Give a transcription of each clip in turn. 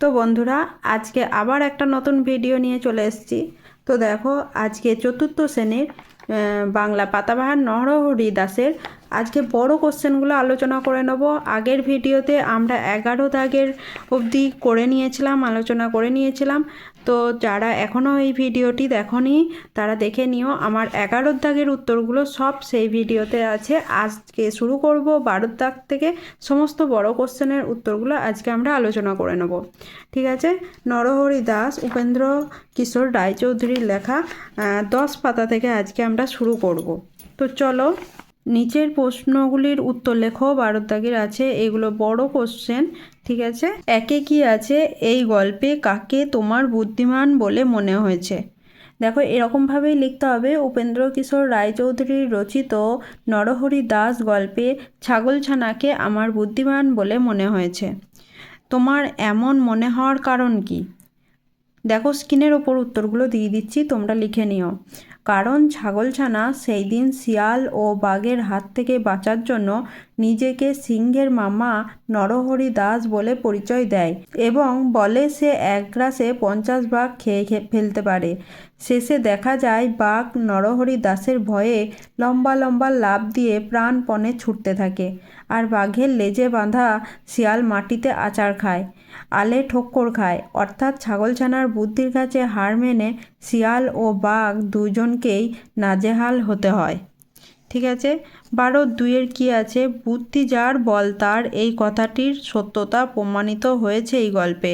তো বন্ধুরা, আজকে আবার একটা নতুন ভিডিও নিয়ে চলে এসেছি। তো দেখো, আজকে চতুর্থ শ্রেণির বাংলা পাতাবাহার নহরহরি দাসের আজকে বড় কোশ্চেনগুলো আলোচনা করে নেব। আগের ভিডিওতে আমরা এগারো দাগের অবধি করে নিয়েছিলাম, আলোচনা করে নিয়েছিলাম। তো যারা এখনও এই ভিডিওটি দেখনি, তারা দেখে নিও আমার এগারো দাগের উত্তরগুলো সব সেই ভিডিওতে আছে। আজকে শুরু করব বারো দাগ থেকে সমস্ত বড় কোশ্চেনের উত্তরগুলো আজকে আমরা আলোচনা করে নেব। ঠিক আছে? নরহরি দাস, উপেন্দ্র কিশোর রায়চৌধুরীর লেখা দশ পাতা থেকে আজকে আমরা শুরু করব। তো চলো, নিচের প্রশ্নগুলির উত্তর লেখো বারো দাগের আছে, এগুলো বড় কোশ্চেন। ঠিক আছে? একে কি আছে? এই গল্পে কাকে তোমার বুদ্ধিমান বলে মনে হয়েছে? দেখো এরকমভাবেই লিখতে হবে। উপেন্দ্র কিশোর রায়চৌধুরীর রচিত নরহরি দাস গল্পে ছাগলছানাকে আমার বুদ্ধিমান বলে মনে হয়েছে। তোমার এমন মনে হওয়ার কারণ কি? দেখো, স্ক্রিনের ওপর উত্তরগুলো দিয়ে দিচ্ছি, তোমরা লিখে নিও। কারণ ছাগল ছানা সেই দিন শিয়াল ও বাঘের হাত থেকে বাঁচার জন্য নিজেকে সিংহের মামা নরহরি দাস বলে পরিচয় দেয় এবং বলে সে এক গ্রাসে পঞ্চাশ ভাগ খেয়ে ফেলতে পারে। শেষে দেখা যায় বাঘ নরহরি দাসের ভয়ে লম্বা লম্বা লাভ দিয়ে প্রাণপণে ছুটতে থাকে আর বাঘের লেজে বাঁধা শিয়াল মাটিতে আচার খায়, আলে ঠক্কর খায়। অর্থাৎ ছাগলছানার বুদ্ধির কাছে হার মেনে শিয়াল ও বাঘ দুজনকেই নাজেহাল হতে হয়। ঠিক আছে? বারো দুইয়ের কি আছে? বুদ্ধি যার, বল তার। এই কথাটির সত্যতা প্রমাণিত হয়েছে এই গল্পে।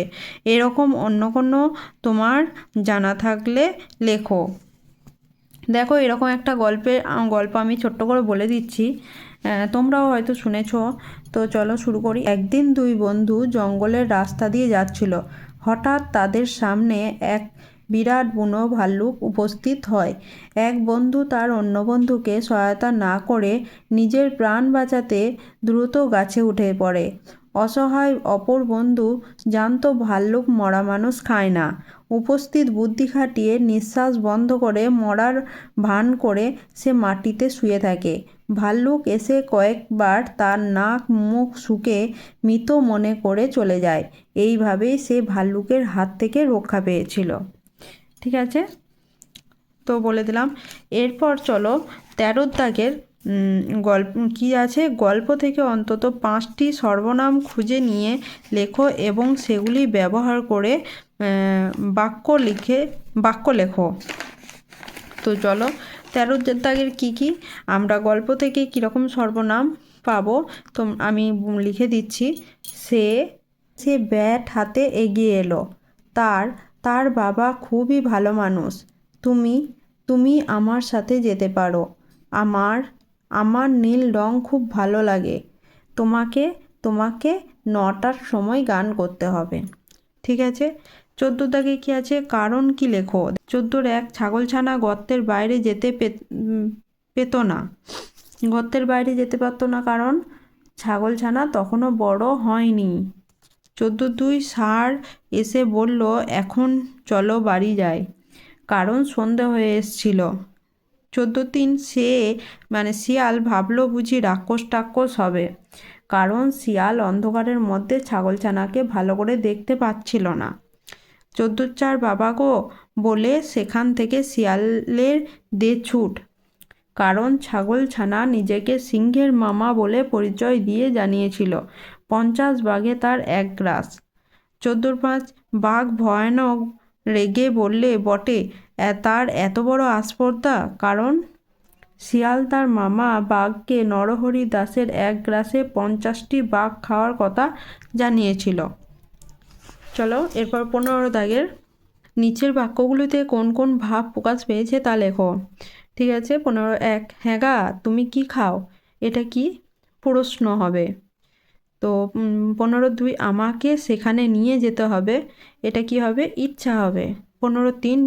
এরকম অন্য কোনো তোমার জানা থাকলে লেখো। দেখো, এরকম একটা গল্পের গল্প আমি ছোট্ট করে বলে দিচ্ছি। তোমরাও হয়তো শুনেছ। তো চলো শুরু করি। একদিন দুই বন্ধু জঙ্গলের রাস্তা দিয়ে যাচ্ছিল। হঠাৎ তাদের সামনে এক বিরাট বুনো ভাল্লুক উপস্থিত হয়। এক বন্ধু তার অন্য বন্ধুকে সহায়তা না করে নিজের প্রাণ বাঁচাতে দ্রুত গাছে উঠে পড়ে। অসহায় অপর বন্ধু জানতো ভাল্লুক মরা মানুষ খায় না। উপস্থিত বুদ্ধি খাটিয়ে নিঃশ্বাস বন্ধ করে মরার ভান করে সে মাটিতে শুয়ে থাকে। ভাল্লুক এসে কয়েকবার তার নাক মুখ শুকে মৃত মনে করে চলে যায়। এইভাবেই সে ভাল্লুকের হাত থেকে রক্ষা পেয়েছিল। ঠিক আছে? তো বলে দিলাম। এরপর চলো তেরো দাগের গল্প, কি আছে? গল্প থেকে অন্তত পাঁচটি সর্বনাম খুঁজে নিয়ে লেখো এবং সেগুলি ব্যবহার করে বাক্য লিখে, বাক্য লেখো। তো চলো তেরো দাগের কি কি? আমরা গল্প থেকে কীরকম সর্বনাম পাবো? তো আমি লিখে দিচ্ছি। সে সে ব্যাট হাতে এগিয়ে এলো। তার তার বাবা খুবই ভালো মানুষ। তুমি তুমি আমার সাথে যেতে পারো। আমার আমার নীল রং খুব ভালো লাগে। তোমাকে তোমাকে নটার সময় গান করতে হবে। ঠিক আছে? চোদ্দ দাগে কি আছে? কারণ কি লেখো? চোদ্দোর এক ছাগলছানা গর্তের বাইরে যেতে পেত না। গর্তের বাইরে যেতে পারতো না কারণ ছাগলছানা তখনও বড় হয়নি। চোদ্দ দুই ষাঁড় এসে বলল, এখন চলো বাড়ি যাই। কারণ সন্ধে হয়ে এসছিল। চোদ্দ তিন সে মানে শিয়াল ভাবলো বুঝি রাক্ষস টাক্ষস হবে। কারণ শিয়াল অন্ধকারের মধ্যে ছাগলছানাকে ভালো করে দেখতে পাচ্ছিল না। চোদ্দ চার বাবা গো বলে সেখান থেকে শিয়ালের দে ছুট। কারণ ছাগলছানা নিজেকে সিংহের মামা বলে পরিচয় দিয়ে জানিয়েছিল। পঞ্চাশ বাঘে তার এক গ্রাস। চোদ্দোর পাঁচ, বাঘ ভয়ানক রেগে বললে, বটে তার এত বড় আস্পর্ধা? কারণ শিয়াল তার মামা বাঘকে নরহরি দাসের এক গ্রাসে পঞ্চাশটি বাঘ খাওয়ার কথা জানিয়েছিল। চলো, এরপর পনেরো দাগের নিচের বাক্যগুলিতে কোন কোন ভাব প্রকাশ পেয়েছে তা লেখো। ঠিক আছে, পনেরো, এক হ্যাঁ গা, তুমি কি খাও? এটা কি প্রশ্ন হবে? তো পনেরো দুই আমাকে সেখানে নিয়ে যেতে হবে। এটা কি হবে? ইচ্ছা হবে। পনেরো তিন,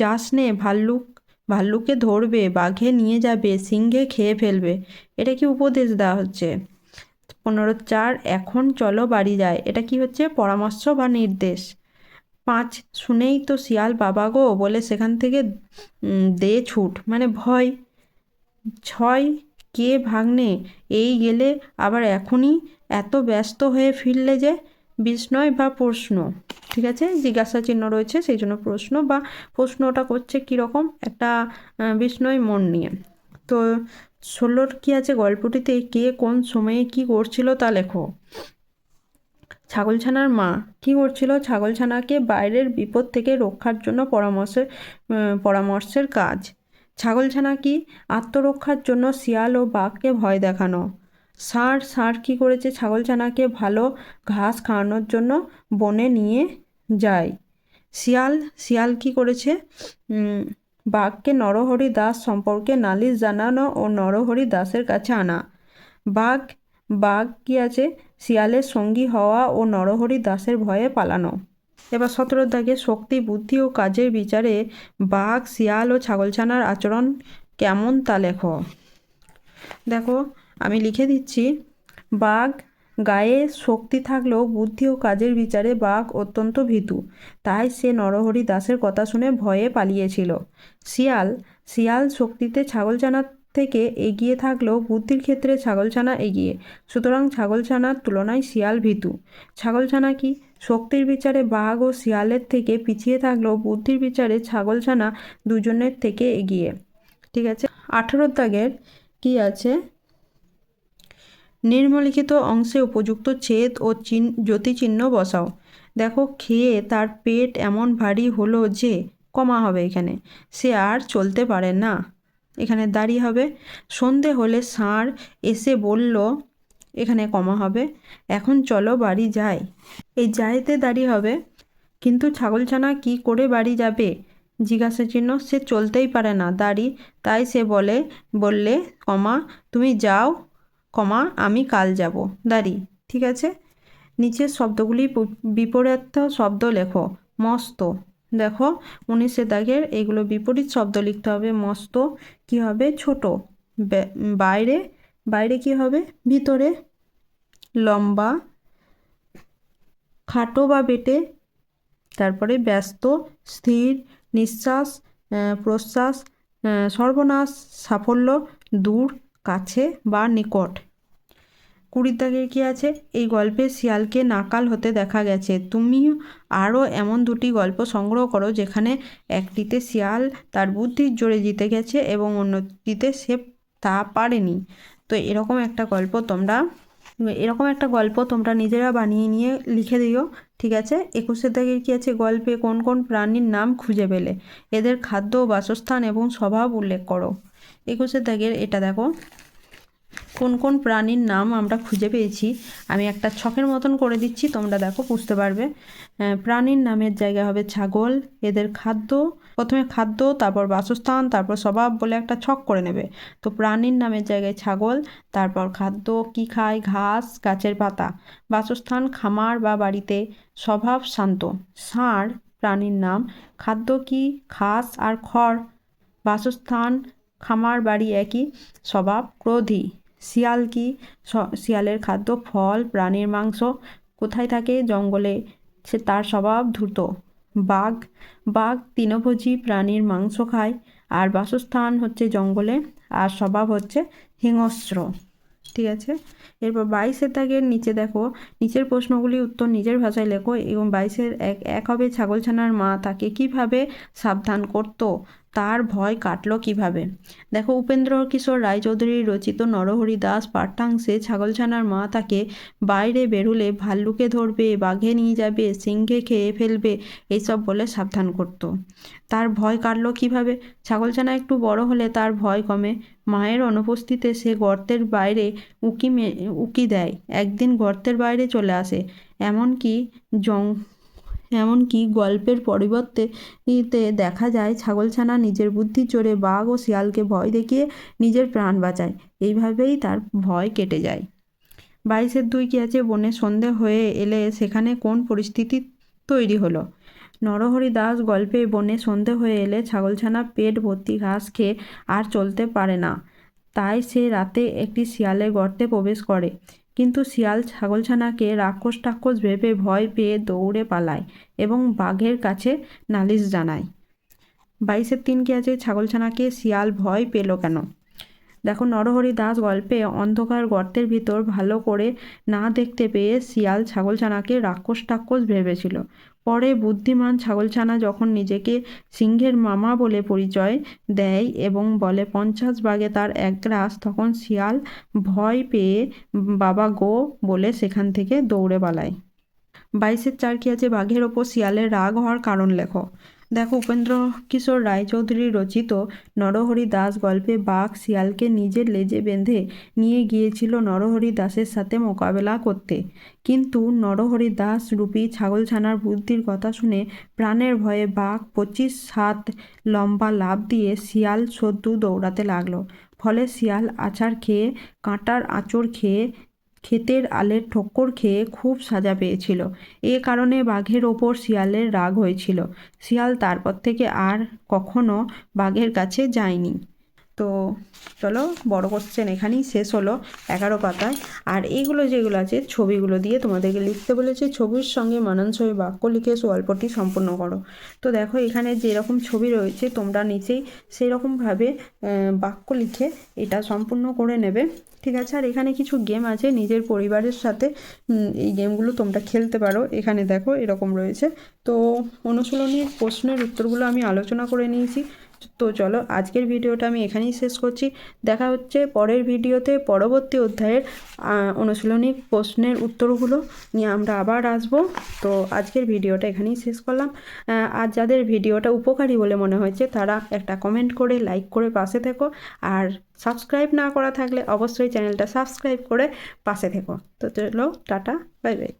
যাস নে, ভাল্লুক, ভাল্লুকে ধরবে, বাঘে নিয়ে যাবে, সিংহে খেয়ে ফেলবে। এটা কি উপদেশ দেওয়া হচ্ছে? পনেরো চার, এখন চলো বাড়ি যায় এটা কি হচ্ছে? পরামর্শ বা নির্দেশ? পাঁচ, শুনেই তো শিয়াল বাবা গো বলে সেখান থেকে দে ছুট। মানে ভয়। ছয়, কে ভাগ্নে? এই গেলে আবার এখনই এত ব্যস্ত হয়ে ফিরলে যে বিস্ময় বা প্রশ্ন, ঠিক আছে? জিজ্ঞাসা চিহ্ন রয়েছে, সেই জন্য প্রশ্ন বা প্রশ্নটা করছে কীরকম একটা বিস্ময় মন নিয়ে। তো ষোলোর কী আছে গল্পটিতে? কে কোন সময়ে কি করছিল তা লেখো। ছাগলছানার মা কি করছিল? ছাগলছানাকে বাইরের বিপদ থেকে রক্ষার জন্য পরামর্শের পরামর্শের কাজ। ছাগলছানা কি আত্মরক্ষার জন্য শিয়াল ও বাঘকে ভয় দেখানো? ষাঁড় ষাঁড় কী করেছে? ছাগল ছানাকে ভালো ঘাস খাওয়ানোর জন্য বনে নিয়ে যায়। শিয়াল শিয়াল কি করেছে? বাঘকে নরহরি দাস সম্পর্কে নালিশ জানানো ও নরহরি দাসের কাছে আনা। বাঘ বাঘ কি আছে? শিয়ালের সঙ্গী হওয়া ও নরহরি দাসের ভয়ে পালানো। এবার সতেরো দাগে শক্তি, বুদ্ধি ও কাজের বিচারে বাঘ, শিয়াল ও ছাগলছানার আচরণ কেমন তা লেখো। দেখো আমি লিখে দিচ্ছি, বাঘ গায়ে শক্তি থাকলেও বুদ্ধি ও কাজের বিচারে বাঘ অত্যন্ত ভীতু। তাই সে নরহরি দাসের কথা শুনে ভয়ে পালিয়েছিল। শিয়াল শিয়াল শক্তিতে ছাগলছানার থেকে এগিয়ে থাকলেও বুদ্ধির ক্ষেত্রে ছাগলছানা এগিয়ে। সুতরাং ছাগলছানার তুলনায় শিয়াল ভীতু। ছাগলছানা কি? শক্তির বিচারে বাঘ ও শিয়ালের থেকে পিছিয়ে থাকলেও বুদ্ধির বিচারে ছাগলছানা দুজনের থেকে এগিয়ে। ঠিক আছে? আঠেরো দাগের কি আছে? নিম্নলিখিত অংশে উপযুক্ত ছেদ ও চিন জ্যোতিচিহ্ন বসাও। দেখো, খেয়ে তার পেট এমন ভারী হলো যে কমা হবে এখানে। সে আর চলতে পারে না। এখানে দাঁড়িয়ে হবে। সন্ধে হলে ষাঁড় এসে বলল, এখানে কমা হবে। এখন চলো বাড়ি যাই। এই যাইতে দাঁড়িয়ে হবে। কিন্তু ছাগলছানা কি করে বাড়ি যাবে? জিজ্ঞাসা চিহ্ন, সে চলতেই পারে না। দাড়ি। তাই সে বলে, বললে কমা, তুমি যাও। কমা, আমি কাল যাব। দাড়ি, ঠিক আছে? নিচের শব্দগুলি বিপরীত শব্দ লেখো। মস্ত। দেখো, উনিশে দাগের এগুলো বিপরীত শব্দ লিখতে হবে। মস্ত কি হবে? ছোট। বাইরে বাইরে কি হবে? ভিতরে। লম্বা। খাটো বা বেটে। তারপরে ব্যস্ত, স্থির, নিঃশ্বাস প্রশ্বাস সর্বনাশ, সাফল্য, দূর। কাছে বা নিকট। কুড়ির দাগের কি আছে? এই গল্পে শিয়ালকে নাকাল হতে দেখা গেছে। তুমি আরও এমন দুটি গল্প সংগ্রহ করো যেখানে একটিতে শিয়াল তার বুদ্ধির জোরে জিতে গেছে এবং অন্যটিতে সে তা পারেনি। তো এরকম একটা গল্প তোমরা, এরকম একটা গল্প তোমরা নিজেরা বানিয়ে নিয়ে লিখে দিও, ঠিক আছে? একুশের দাগের কি আছে? গল্পে কোন কোন প্রাণীর নাম খুঁজে পেলে? এদের খাদ্য, বাসস্থান এবং স্বভাব উল্লেখ করো। একুশের দাগের এটা দেখো। কোন কোন প্রাণীর নাম আমরা খুঁজে পেয়েছি? আমি একটা ছকের মতন করে দিচ্ছি, তোমরা দেখো, বুঝতে পারবে। প্রাণীর নামের জায়গা হবে ছাগল, এদের খাদ্য, প্রথমে খাদ্য, তারপর বাসস্থান, তারপর স্বভাব বলে একটা ছক করে নেবে। তো প্রাণীর নামের জায়গায় ছাগল, তারপর খাদ্য, কি খায়? ঘাস, গাছের পাতা। বাসস্থান, খামার বা বাড়িতে। স্বভাব শান্ত। ষাঁড়, প্রাণীর নাম। খাদ্য কি? ঘাস আর খড়। বাসস্থান খামার বাড়ি একই স্বভাব, ক্রোধী। শিয়াল কি শিয়ালের খাদ্য, ফল, প্রাণীর মাংস কোথায় থাকে? জঙ্গলে সে তার স্বভাব দ্রুত বাঘ বাঘ তৃণভোজী প্রাণীর মাংস খায়। আর বাসস্থান হচ্ছে জঙ্গলে, আর স্বভাব হচ্ছে হিংস্র। ঠিক আছে? এরপর বাইশের দাগের নিচে দেখো। নিচের প্রশ্নগুলি উত্তর নিজের ভাষায় লেখো এবং বাইশের এক এক হবে ছাগলছানার মা। তাকে কীভাবে সাবধান করত? তার ভয় কাটল কীভাবে? দেখো, উপেন্দ্র কিশোর রায়চৌধুরী রচিত নরহরি দাস পাঠ্যাংশে ছাগলছানার মা তাকে বাইরে বেরোলে ভাল্লুকে ধরবে, বাঘে নিয়ে যাবে, সিংহে খেয়ে ফেলবে, এইসব বলে সাবধান করত। তার ভয় কাটলো কীভাবে? ছাগলছানা একটু বড় হলে তার ভয় কমে। মায়ের অনুপস্থিতিতে সে গর্তের বাইরে উকি উকি দেয়। একদিন গর্তের বাইরে চলে আসে। এমনকি জং এমনকি গল্পের পরিবর্তে ইতে দেখা যায় ছাগলছানা নিজের বুদ্ধির জোরে বাঘ ও শিয়ালকে ভয় দেখিয়ে নিজের প্রাণ বাঁচায়। এইভাবেই তার ভয় কেটে যায়। বাইশের দুই কি আছে? বনে সন্ধে হয়ে এলে সেখানে কোন পরিস্থিতি তৈরি হলো? নরহরি দাস গল্পে বনে সন্ধে হয়ে এলে ছাগলছানা পেট ভর্তি ঘাস খেয়ে আর চলতে পারে না। তাই সে রাতে একটি শিয়ালের গর্তে প্রবেশ করে। কিন্তু শিয়াল ছাগলছানাকে রাক্ষস টাক্ষস ভেবে ভয় পেয়ে দৌড়ে পালায় এবং বাঘের কাছে নালিশ জানায়। বাইশের তিন কি আছে ছাগলছানাকে শিয়াল ভয় পেল কেন? দেখো, নরহরি দাস গল্পে অন্ধকার গর্তের ভিতর ভালো করে না দেখতে পেয়ে শিয়াল ছাগলছানাকে রাক্ষস টাক্ষস ভেবেছিল। পরে বুদ্ধিমান ছাগলছানা যখন নিজেকে সিংহের মামা বলে পরিচয় দেয় এবং বলে, পঞ্চাশ বাঘে তার এক গ্রাস তখন শিয়াল ভয় পেয়ে বাবা গো বলে সেখান থেকে দৌড়ে পালায়। বাইশের চার কি আছে বাঘের ওপর শিয়ালের রাগ হওয়ার কারণ লেখো। দেখো উপেন্দ্র কিশোর রায়চৌধুরী রচিত নরহরি দাস গল্পে বাঘ শিয়ালকে নিজের লেজে বেঁধে নিয়ে গিয়েছিল নরহরি দাসের সাথে মোকাবেলা করতে। কিন্তু নরহরি দাস রূপী ছাগলছানার বুদ্ধির কথা শুনে প্রাণের ভয়ে বাঘ পঁচিশ সাত লম্বা লাফ দিয়ে শিয়াল সদ্যু দৌড়াতে লাগল। ফলে শিয়াল আছাড় খেয়ে, কাঁটার আঁচড় খেয়ে ক্ষেতের আলের ঠক্কর খেয়ে খুব সাজা পেয়েছিল। এ কারণে বাঘের ওপর শিয়ালের রাগ হয়েছিল। শিয়াল তারপর থেকে আর কখনো বাঘের কাছে যায়নি। তো চলো বড় কোশ্চেন এখানেই শেষ হলো, এগারো পাতায়। আর এইগুলো যেগুলো আছে, ছবিগুলো দিয়ে তোমাদেরকে লিখতে বলেছে, ছবির সঙ্গে মানানসই বাক্য লিখে গল্পটি সম্পূর্ণ করো। তো দেখো, এখানে যেরকম ছবি রয়েছে, তোমরা নিচেই সেরকমভাবে বাক্য লিখে এটা সম্পূর্ণ করে নেবে। ঠিক আছে? আর এখানে কিছু গেম আছে, নিজের পরিবারের সাথে এই গেমগুলো তোমরা খেলতে পারো। এখানে দেখো, এরকম রয়েছে। তো অনুশীলনীর প্রশ্নের উত্তরগুলো আমি আলোচনা করে নিয়েছি। তো চলো আজকের ভিডিওটা আমি এখানেই শেষ করছি। দেখা হচ্ছে পরের ভিডিওতে পরবর্তী অধ্যায়ের অনুশীলনী প্রশ্নের উত্তরগুলো নিয়ে আমরা আবার আসব। তো আজকের ভিডিওটা এখানেই শেষ করলাম। আর যাদের ভিডিওটা উপকারী বলে মনে হয়েছে, তারা একটা কমেন্ট করে, লাইক করে পাশে থেকো। আর সাবস্ক্রাইব না করা থাকলে অবশ্যই চ্যানেলটা সাবস্ক্রাইব করে পাশে থেকো। তো চলো, টাটা, বাই বাই।